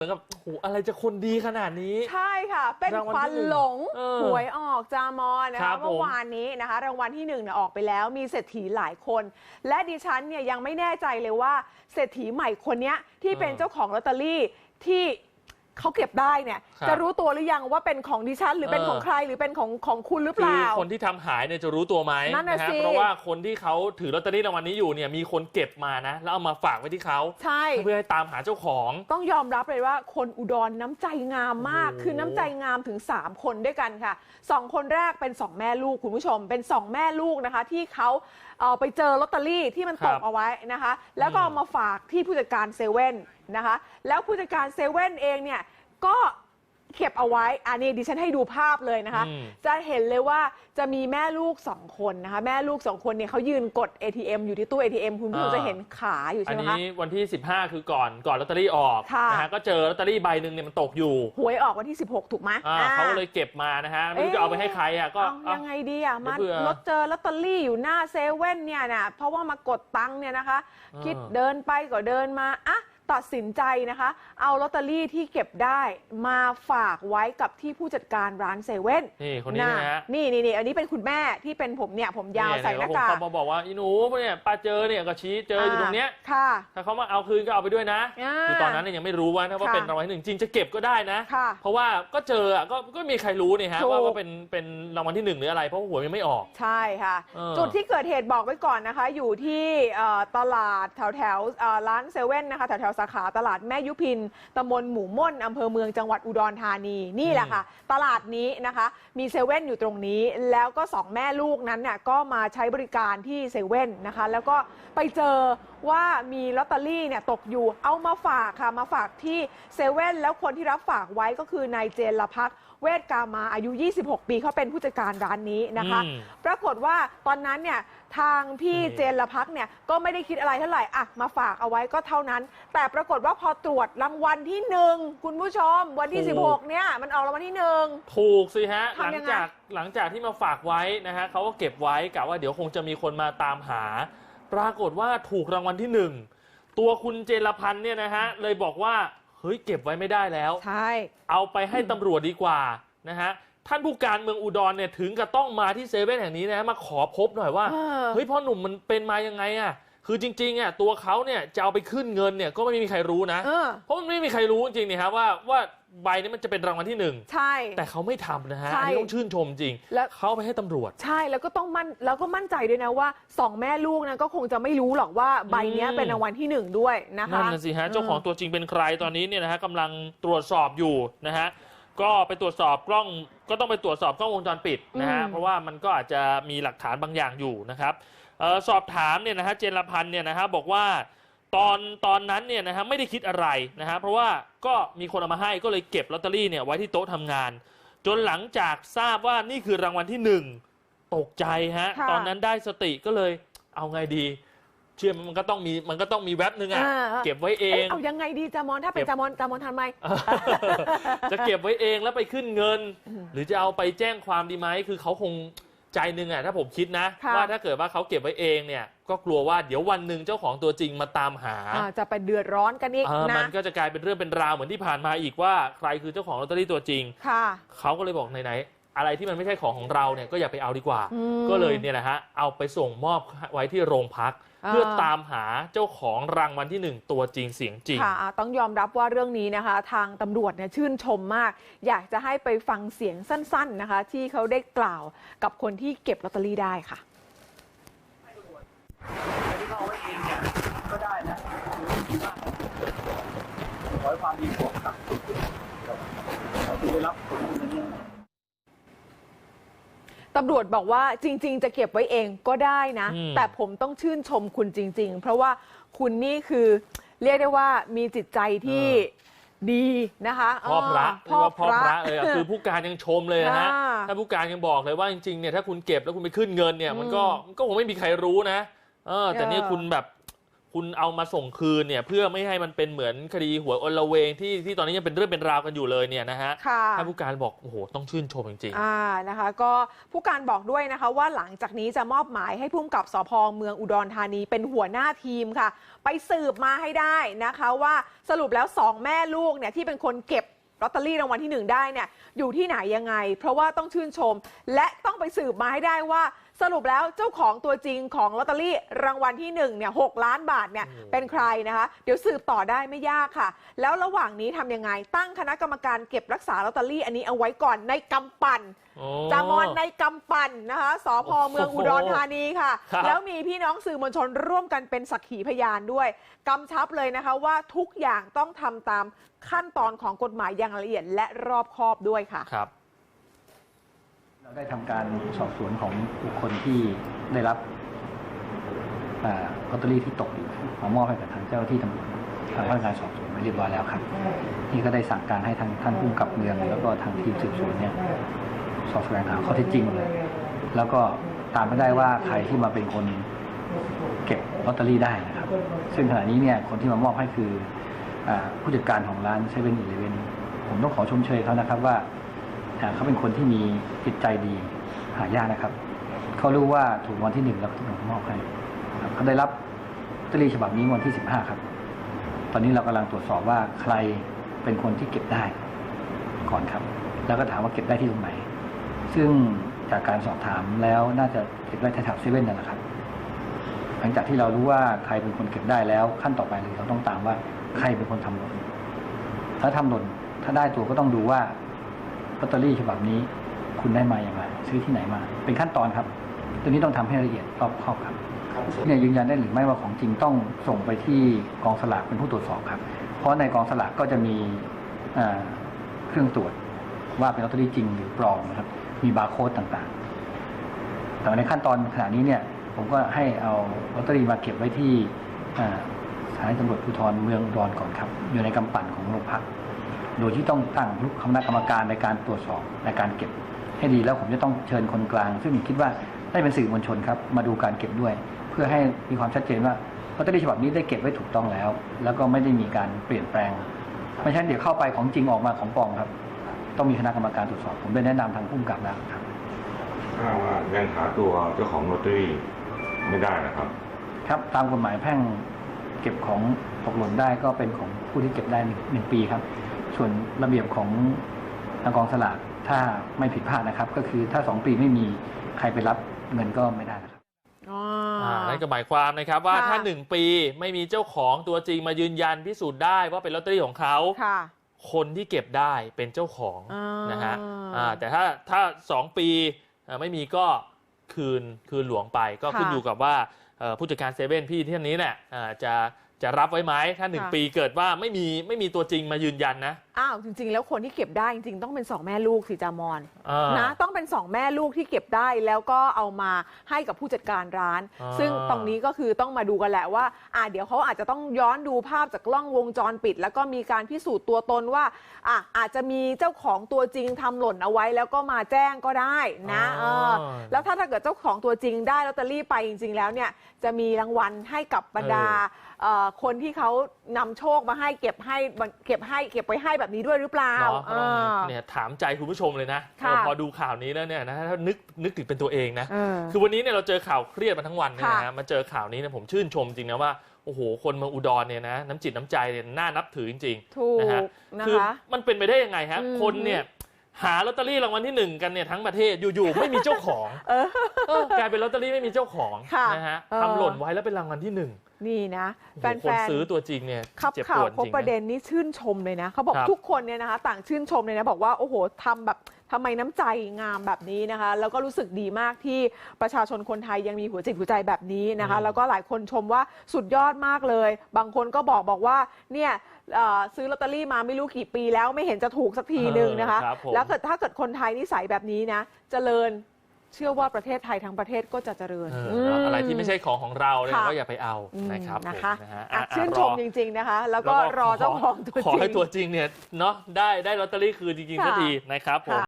เหมือนกับโอ้โหอะไรจะคนดีขนาดนี้ ใช่ค่ะ เป็นรางวัลควันที่หนึ่งหลงเออหวยออกจามอนนะครัคะบผมเมื่อวานนี้นะคะ รางวัลที่หนึ่งเนี่ยออกไปแล้วมีเศรษฐีหลายคน และดิฉันเนี่ยยังไม่แน่ใจเลยว่าเศรษฐีใหม่คนเนี้ยที่เป็นเออเจ้าของลอตเตอรี่ที่ เขาเก็บได้เนี่ย ครับ จะรู้ตัวหรือยังว่าเป็นของดิฉัน หรือเป็นเออของใครหรือเป็นของของคุณหรือเปคือล่า คนที่ทำหายเนี่ยจะรู้ตัวไหมนั่นน่ะฮสิ เพราะว่าคนที่เขาถือลอตเตอรี่รางวัลนี้อยู่เนี่ยมีคนเก็บมานะ แล้วเอามาฝากไว้ที่เขาใช่ เพื่อให้ตามหาเจ้าของ ต้องยอมรับเลยว่าคนอุดรน้ำใจงามมาก โอ้โหคือน้ำใจงามถึง 3 คนด้วยกันค่ะสองคนแรกเป็น 2 แม่ลูกคุณผู้ชม เป็น 2 แม่ลูกนะคะ ที่เขาเอ่อไปเจอลอตเตอรี่ที่มันตกเอาไว้นะคะ แล้วก็เอามาฝากที่ผู้จัดการเซเว่น นะคะ แล้วผู้จัดการเซเว่นเองเนี่ยก็เก็บเอาไว้อันนี้ดิฉันให้ดูภาพเลยนะคะ อืม จะเห็นเลยว่าจะมีแม่ลูกสองคนนะคะ แม่ลูกสองคนเนี่ยเขายืนกด ATM อยู่ที่ตู้ ATM คุณผู้ชมจะเห็นขาอยู่อัใช่นไหมคะ นี้วันที่ 15 คือก่อนก่อนลอตเตอรี่ออกค่ะ นะฮะก็เจอลอตเตอรี่ใบหนึ่งเนี่ยมันตกอยู่หวยออกวันที่ 16 ถูกไหมอ่าอ่าเขาก็เลยเก็บมานะฮะไม่รู้เอ๊ะ จะเอาไปให้ใครอะก็เอาเอายังไงดีอะเดี๋มายวเผื่อรถเจอลอตเตอรี่อยู่หน้าเซเว่นเนี่ยนะเพราะว่ามากดตังค์เนี่ยนะคะ อ่า คิดเดินไปก็เดินมาอะ ตัดสินใจนะคะ เอาลอตเตอรี่ที่เก็บได้มาฝากไว้กับที่ผู้จัดการร้านเซเว่นนี่คนนี้นะฮะนี่นี่นี่อันนี้เป็นคุณแม่ที่เป็นผมเนี่ยผมยาวใส่หน้ากากเขามาบอกว่าอีหนูเนี่ยป้าเจอเนี่ยก็ชี้เจออยู่ตรงเนี้ยค่ะถ้าเขามาเอาคืนก็เอาไปด้วยนะอ่าคือตอนนั้นเนี่ยยังไม่รู้ว่านะว่าค่ะเป็นรางวัลที่หนึ่งจริงจะเก็บก็ได้นะค่ะเพราะว่าก็เจออะก็ก็มีใครรู้เนี่ยฮะถูกว่าว่าเป็นเป็นรางวัลที่หนึ่งหรืออะไรเพราะว่าหวยยังไม่ออกใช่ค่ะเออจุดที่เกิดเหตุบอกไว้ก่อนนะคะ อยู่ที่เอ่อตลาดแถวแถวๆเอ่อร้านเซเว่นนะคะแถวแถวๆสาขาตลาดแม่ยุพินตำบลหมู่ม่นอำเภอเมืองจังหวัดอุดรธานีนี่แหละค่ะ ตลาดนี้นะคะมีเซเว่นอยู่ตรงนี้ แล้วก็สองแม่ลูกนั้นเนี่ยก็มาใช้บริการที่เซเว่นนะคะ แล้วก็ไปเจอว่ามีลอตเตอรี่เนี่ยตกอยู่เอามาฝากค่ะมาฝากที่เซเว่นแล้วคนที่รับฝากไว้ก็คือนายเจนละพัก เวทกามาอายุ 26 ปีเขาเป็นผู้จัดการร้านนี้นะคะ อืม ปรากฏว่าตอนนั้นเนี่ยทางพี่นี่เจนละพักเนี่ยก็ไม่ได้คิดอะไรเท่าไหร่อะมาฝากเอาไว้ก็เท่านั้น แต่ปรากฏว่าพอตรวจรางวัลที่หนึ่งคุณผู้ชม วันที่16 เนี่ยมันออกรางวัลที่หนึ่ง ถูกสิฮะ หลังทำยังไง จากหลังจากที่มาฝากไว้นะฮะเขาก็เก็บไว้กะว่าเดี๋ยวคงจะมีคนมาตามหา ปรากฏว่าถูกรางวัลที่หนึ่งตัวคุณเจรพันธ์เนี่ยนะฮะเลยบอกว่า เฮ้ยเก็บไว้ไม่ได้แล้ว ใช่ เอาไปให้ตำรวจดีกว่านะฮะท่านผู้การเมืองอุดรเนี่ยถึงกับต้องมาที่เซเว่นแห่งนี้นะฮะมาขอพบหน่อยว่าเออ เฮ้ยพ่อหนุ่มมันเป็นมายังไงอะคือจริงๆอะตัวเขาเนี่ยจะเอาไปขึ้นเงินเนี่ยก็ไม่มีใครรู้นะ เออ เพราะมันไม่มีใครรู้จริงๆนี่ฮะว่าว่า ใบนี้มันจะเป็นรางวัลที่หนึ่งใช่ แต่เขาไม่ทำนะฮะใช่อันนี้ต้องชื่นชมจริงแล้ว เขาเอาไปให้ตำรวจ ใช่แล้วก็ต้องมั่นแล้วก็มั่นใจด้วยนะว่าสองแม่ลูกนั้นก็คงจะไม่รู้หรอกว่าใบเนี้ยอืม เป็นรางวัลที่หนึ่งด้วยนะคะ นั่นนะสิฮะเจ้าของตัวจริงเป็นใครตอนนี้เนี่ยนะฮะกำลังตรวจสอบอยู่นะฮะก็ไปตรวจสอบกล้องก็ต้องไปตรวจสอบกล้องวงจรปิดนะฮะอืม เพราะว่ามันก็อาจจะมีหลักฐานบางอย่างอยู่นะครับเออสอบถามเนี่ยนะฮะเจนรพันธ์เนี่ยนะฮะบอกว่า ตอนตอนนั้นเนี่ยนะฮะไม่ได้คิดอะไรนะฮะเพราะว่าก็มีคนเอามาให้ก็เลยเก็บลอตเตอรี่เนี่ยไว้ที่โต๊ะทำงาน จนหลังจากทราบว่านี่คือรางวัลที่หนึ่งตกใจฮะค่ะ ตอนนั้นได้สติก็เลยเอาไงดี เชื่อมันก็ต้องมีมันก็ต้องมีแว็บหนึ่งอะอ่า เก็บไว้เอเอ๊ะง เอายังไงดีจามอนถ้าเป็นเก็บ จามอนจามอนทันไหม จะเก็บไว้เองแล้วไปขึ้นเงินอืมหรือจะเอาไปแจ้งความดีไหมคือเขาคงใจหนึ่งอะถ้าผมคิดนะ ค่ะ ว่าถ้าเกิดว่าเขาเก็บไว้เองเนี่ย ก็กลัวว่าเดี๋ยววันหนึ่งเจ้าของตัวจริงมาตามหาอ่าจะไปเดือดร้อนกันอีกเออนะ มันก็จะกลายเป็นเรื่องเป็นราวเหมือนที่ผ่านมาอีกว่าใครคือเจ้าของลอตเตอรี่ตัวจริง ค่ะ เขาก็เลยบอกไหนๆอะไรที่มันไม่ใช่ของของเราเนี่ยก็อย่าไปเอาดีกว่า อืมก็เลยเนี่ยนะฮะเอาไปส่งมอบไว้ที่โรงพัก อ่า เพื่อตามหาเจ้าของรางวัลที่หนึ่งตัวจริงเสียงจริง ค่ะอ่าต้องยอมรับว่าเรื่องนี้นะคะ ทางตำรวจเนี่ยชื่นชมมาก อยากจะให้ไปฟังเสียงสั้น ๆนะคะ ที่เขาได้กล่าวกับคนที่เก็บลอตเตอรี่ได้ค่ะ อันที่เขาเอาไว้เองเนี่ยก็ได้นะดีมากขอให้ความดีของกับเขาจะได้รับผลบุญนั้นเนี่ยตำรวจบอกว่าจริง ๆ จะเก็บไว้เองก็ได้นะอืมแต่ผมต้องชื่นชมคุณจริง ๆ เพราะว่าคุณนี่คือเรียกได้ว่ามีจิตใจที่ดีนะคะพ่อพระเเรียกว่าพ่อพระเลยอะคือผู้การยังชมเลยนะฮะอ่าถ้าผู้การยังบอกเลยว่าจริงๆเนี่ยถ้าคุณเก็บแล้วคุณไปขึ้นเงินเนี่ยอืมมันก็มันก็คงไม่มีใครรู้นะ เออแต่เนี่ยเออคุณแบบคุณเอามาส่งคืนเนี่ยเพื่อไม่ให้มันเป็นเหมือนคดีหวยอลเวงที่ที่ตอนนี้ยังเป็นเรื่องเป็นราวกันอยู่เลยเนี่ยนะฮะค่ะท่านผู้การบอกโอ้โหต้องชื่นชมจริงอ่านะคะ ก็ผู้การบอกด้วยนะคะว่าหลังจากนี้จะมอบหมายให้พุ่มกับสพเมืองอุดรธานีเป็นหัวหน้าทีมค่ะ ไปสืบมาให้ได้นะคะว่าสรุปแล้วสองแม่ลูกเนี่ยที่เป็นคนเก็บลอตเตอรี่รางวัลที่หนึ่งได้เนี่ยอยู่ที่ไหนยังไง เพราะว่าต้องชื่นชม และต้องไปสืบมาให้ได้ว่า สรุปแล้วเจ้าของตัวจริงของลอตเตอรี่รางวัลที่หนึ่งเนี่ยหกล้านบาทเนี่ยโอ้โหเป็นใครนะคะ เดี๋ยวสืบต่อได้ไม่ยากค่ะ แล้วระหว่างนี้ทำยังไงตั้งคณะกรรมการเก็บรักษาลอตเตอรี่ อันนี้เอาไว้ก่อนในกำปั่นๆโอ้จามอนในกำปั่นนะคะสพเมืองอุดรธานีค่ะครับแล้วมีพี่น้องสื่อมวลชนร่วมกันเป็นสักขีพยานด้วยกำชับเลยนะคะว่าทุกอย่างต้องทำตามขั้นตอนของกฎหมายอย่างละเอียดและรอบคอบด้วยค่ะครับ เราได้ทำการสอบสวนของบุคคลที่ได้รับอ่าลอตเตอรี่ที่ตกอยู่มามอบให้กับทางเจ้าที่ตำรวจทางพนักงานสอบสวนไปเรียบร้อยแล้วครับนี่ก็ได้สั่งการให้ทางท่านผู้กำกับเมือง แล้วก็ทางทีมสืบสวนเนี่ยสอบสวงหาข้อเท็จจริงเลย แล้วก็ตามไม่ได้ว่าใครที่มาเป็นคนเก็บลอตเตอรี่ได้นะครับ ซึ่งขณะนี้เนี่ยคนที่มามอบให้คืออผู้จัดการของร้านเซเว่นอีเลเวนผมต้องขอชมเชยเขานะครับว่า เขาเป็นคนที่มีจิตใจดีหายากนะครับ เขารู้ว่าถูกรางวันที่หนึ่งแล้วที่ผมมอบให้เขาได้รับตรีฉบับนี้วันที่สิบห้าครับ ตอนนี้เรากำลังตรวจสอบว่าใครเป็นคนที่เก็บได้ก่อนครับ แล้วก็ถามว่าเก็บได้ที่ตรงไหน ซึ่งจากการสอบถามแล้วน่าจะเก็บได้แถวเซเว่นนั่นแหละครับ หลังจากที่เรารู้ว่าใครเป็นคนเก็บได้แล้วขั้นต่อไปเลยเราต้องตามว่าใครเป็นคนทำหล่นถ้าทำหล่นถ้าได้ตัวก็ต้องดูว่า ลอตเตอรี่ฉบับนี้ คุณได้มาอย่างไรซื้อที่ไหนมา เป็นขั้นตอนครับ ตัวนี้ต้องทำให้ละเอียดรอบคอบครับเนี่ยยืนยันได้หรือไม่ว่าของจริงต้องส่งไปที่กองสลากเป็นผู้ตรวจสอบครับ เพราะในกองสลากก็จะมีอ่าเครื่องตรวจว่าเป็นลอตเตอรี่จริงหรือปลอมนะครับ มีบาร์โค้ดต่างๆ แต่ในขั้นตอนขณะนี้เนี่ย ผมก็ให้เอาลอตเตอรี่มาเก็บไว้ที่อ่าสถานีตำรวจภูธรเมืองอุดรก่อนครับ อยู่ในกำปั่นของโรงพัก โดยที่ต้องตั้งคณะกรรมการในการตรวจสอบในการเก็บ ให้ดีแล้วผมจะต้องเชิญคนกลาง ซึ่งคิดว่าได้เป็นสื่อมวลชนครับมาดูการเก็บด้วย เพื่อให้มีความชัดเจนว่าลอตเตอรี่ฉบับนี้ได้เก็บไว้ถูกต้องแล้ว แล้วก็ไม่ได้มีการเปลี่ยนแปลงไม่ใช่เดี๋ยวเข้าไปของจริงออกมาของปลอมครับ ต้องมีคณะกรรมการตรวจสอบ ผมได้แนะนำทางผู้กำกับแล้วครับถ้าว่ายังหาตัวเจ้าของลอตเตอรี่ไม่ได้นะครับ ครับตามกฎหมายแพ่งเก็บของตกหล่นได้ก็เป็นของผู้ที่เก็บได้หนึ่งหนึ่งปีครับ ส่วนระเบียบของทางกองสลากถ้าไม่ผิดพลาดนะครับ ก็คือถ้าสองปีไม่มีใครไปรับเงินก็ไม่ได้นะครับอ๋ออ่านั่นก็หมายความนะครับว่าค่ะถ้า1ปีไม่มีเจ้าของตัวจริงมายืนยันพิสูจน์ได้ว่าเป็นลอตเตอรี่ของเขาค่ะคนที่เก็บได้เป็นเจ้าของอ่านนะฮะอ่าแต่ถ้าถ้า2ปีเอ่อไม่มีก็คืนคืนหลวงไป ก็ขึ้นอยู่กับว่าเอ่อผู้จัดการเซเว่นพี่ที่ท่านนี้เนี่ยอ่าจะ จะรับไว้ไหมถ้า1ปีเกิดว่าไม่มีไม่มีตัวจริงมายืนยันนะอ้าวจริง ๆ แล้วคนที่เก็บได้จริงๆต้องเป็นสองแม่ลูกสิจามอน อ่า นะต้อง เป็นสองแม่ลูกที่เก็บได้แล้วก็เอามาให้กับผู้จัดการร้าน อ่า ซึ่งตรงนี้ก็คือต้องมาดูกันแหละว่าอ่าเดี๋ยวเขาอาจจะต้องย้อนดูภาพจากกล้องวงจรปิด แล้วก็มีการพิสูจน์ตัวตนว่าอะอาจจะมีเจ้าของตัวจริงทำหล่นเอาไว้ แล้วก็มาแจ้งก็ได้นะเออ แล้วถ้าถ้าเกิดเจ้าของตัวจริงได้ลอตเตอรี่ไปจริง ๆ แล้วเนี่ยจะมีรางวัลให้กับบรรดาเอ่อคนที่เขานำโชคมาให้เก็บให้เก็บให้เก็บไว้ให้แบบนี้ด้วยหรือเปล่าเนาะก็ต้องอ่าเนี่ยถามใจคุณผู้ชมเลยนะค่ะ เออพอดูข่าวนี้แล้วเนี่ยนะถ้านึกนึกถึงเป็นตัวเองนะ เออ คือวันนี้เนี่ยเราเจอข่าวเครียดมาทั้งวันเนี่ยนะค่ะฮะมาเจอข่าวนี้เนี่ยผมชื่นชมจริงนะว่าโอ้โหคนเมืองอุดรเนี่ยนะน้ำจิตน้ำใจเนี่ยน่านับถือจริงถูกนะฮะนะๆคือคะ มันเป็นไปได้ยังไงฮะอืม คนเนี่ย หาลอตเตอรี่รางวัลที่หนึ่งกันเนี่ยทั้งประเทศอยู่ๆไม่มีเจ้าของเออ เออกลายเป็นลอตเตอรี่ไม่มีเจ้าของค่ะนะฮะเออ ทำหล่นไว้แล้วเป็นรางวัลที่หนึ่งนี่นะ โอ้แฟโหคนนซื้อตัวจริงเนี่ยๆขับเจ็บข่าปววดครบจริงประเด็นะ นนี่ชื่นชมเลยนะเขาบอกครับ ทุกคนเนี่ยนะคะ ต่างชื่นชมเลยนะ บอกว่าโอ้โหทำแบบทำไมน้ำใจงามแบบนี้นะคะ แล้วก็รู้สึกดีมากที่ประชาชนคนไทยยังมีหัวจิตหัวใจแบบนี้นะคะอืมแล้วก็หลายคนชมว่าสุดยอดมากเลย บางคนก็บอกบอกว่าเนี่ย เอ่อซื้อลอตเตอรี่มาไม่รู้กี่ปีแล้วไม่เห็นจะถูกสักทีหนึ่งนะคะ เออครับผม แล้วเกิดถ้าเกิดคนไทยนิสัยแบบนี้นะเจริญเชื่อว่าประเทศไทยทั้งประเทศก็จะเจริญ เออเนอะอะไรที่ไม่ใช่ของของเราเนี่ยค่ะ ก็อย่าไปเอาอืมนะครับผมนะคะนะฮะอะอะชื่นรชอมจริง ๆนะคะ แล้วก็แล้วรอเจ้าของตัวจขอริงให้ตัวจริงเนี่ยเนาะได้ได้ลอตเตอรี่คืนจริงๆค่ะ สักทีนะครับผม